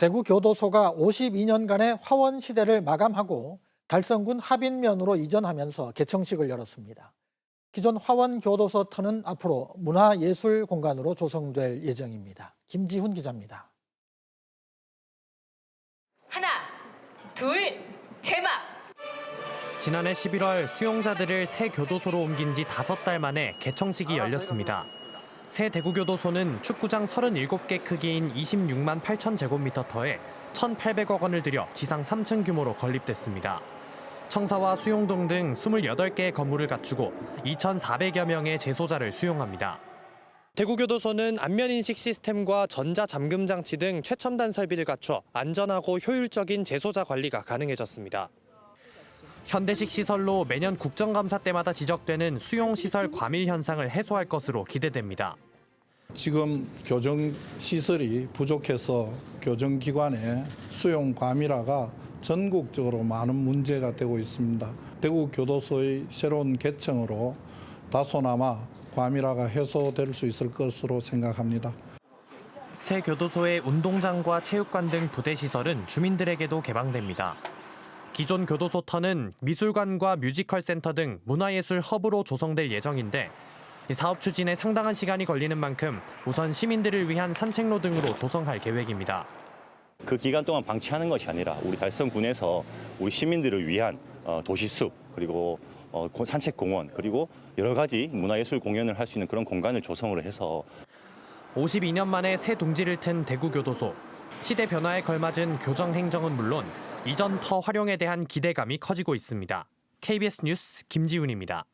대구 교도소가 52년간의 화원 시대를 마감하고 달성군 합인면으로 이전하면서 개청식을 열었습니다. 기존 화원 교도소 터는 앞으로 문화예술 공간으로 조성될 예정입니다. 김지훈 기자입니다. 하나, 둘, 제막. 지난해 11월 수용자들을 새 교도소로 옮긴 지 다섯 달 만에 개청식이 열렸습니다. 새 대구교도소는 축구장 37개 크기인 26만 8천 제곱미터터에 1,800억 원을 들여 지상 3층 규모로 건립됐습니다. 청사와 수용동 등 28개의 건물을 갖추고 2,400여 명의 재소자를 수용합니다. 대구교도소는 안면인식 시스템과 전자잠금 장치 등 최첨단 설비를 갖춰 안전하고 효율적인 재소자 관리가 가능해졌습니다. 현대식 시설로 매년 국정감사 때마다 지적되는 수용시설 과밀 현상을 해소할 것으로 기대됩니다. 지금 교정 시설이 부족해서 교정기관의 수용 과밀화가 전국적으로 많은 문제가 되고 있습니다. 대구 교도소의 새로운 개청으로 다소나마 과밀화가 해소될 수 있을 것으로 생각합니다. 새 교도소의 운동장과 체육관 등 부대 시설은 주민들에게도 개방됩니다. 기존 교도소 터는 미술관과 뮤지컬 센터 등 문화예술 허브로 조성될 예정인데 이 사업 추진에 상당한 시간이 걸리는 만큼 우선 시민들을 위한 산책로 등으로 조성할 계획입니다. 그 기간 동안 방치하는 것이 아니라 우리 달성군에서 우리 시민들을 위한 어, 도시숲 그리고 어, 고- 산책공원 그리고 여러 가지 문화예술 공연을 할 수 있는 그런 공간을 조성을 해서 52년 만에 새 둥지를 튼 대구교도소. 시대 변화에 걸맞은 교정 행정은 물론 이전 터 활용에 대한 기대감이 커지고 있습니다. KBS 뉴스 김지훈입니다.